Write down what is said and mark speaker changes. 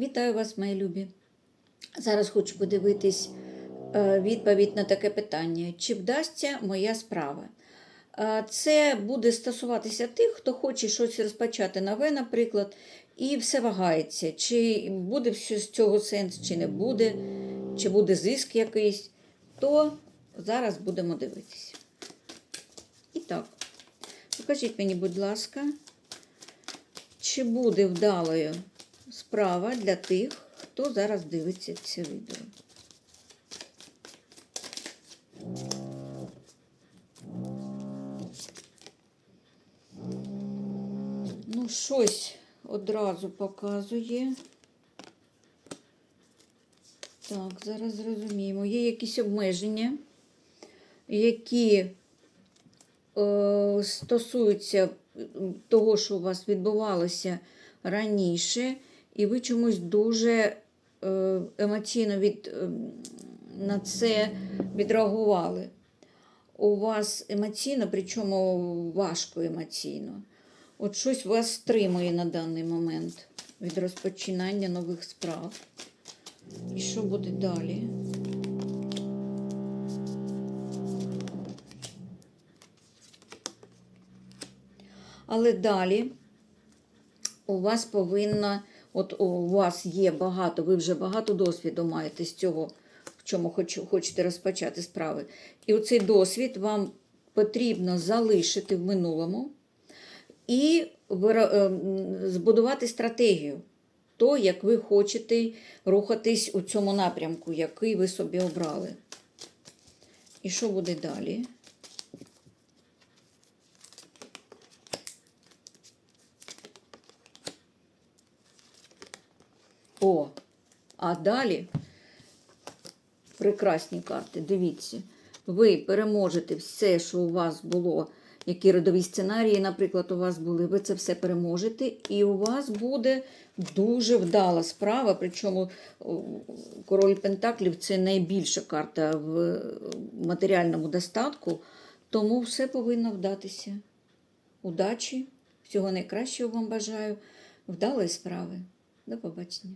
Speaker 1: Вітаю вас, мої любі. Зараз хочу подивитись е, відповідь на таке питання: чи вдасться моя справа? Е, Це буде стосуватися тих, хто хоче щось розпочати нове, наприклад, і все вагається, чи буде з цього сенс, чи не буде, чи буде зиск якийсь, то зараз будемо дивитися. І так, покажіть мені, будь ласка, чи буде вдалою справа для тих, хто зараз дивиться це відео. Ну, щось одразу показує. Так, зараз зрозуміємо. Є якісь обмеження, які е, стосуються того, що у вас відбувалося раніше, і ви чомусь дуже е, емоційно від, е, на це відреагували. У вас емоційно, причому важко емоційно. От щось вас стримує на даний момент від розпочинання нових справ. І що буде далі? Але далі у вас повинна, от у вас є багато, ви вже багато досвіду маєте з цього, в чому хочу, хочете розпочати справи. І оцей досвід вам потрібно залишити в минулому і ем, збудувати стратегію, то, як ви хочете рухатись у цьому напрямку, який ви собі обрали. І що буде далі? О, а далі прекрасні карти. Дивіться, ви переможете все, що у вас було, які родові сценарії, наприклад, у вас були, ви це все переможете, і у вас буде дуже вдала справа. Причому король Пентаклів це найбільша карта в матеріальному достатку, тому все повинно вдатися. Удачі, всього найкращого вам бажаю, вдалої справи. До побачення.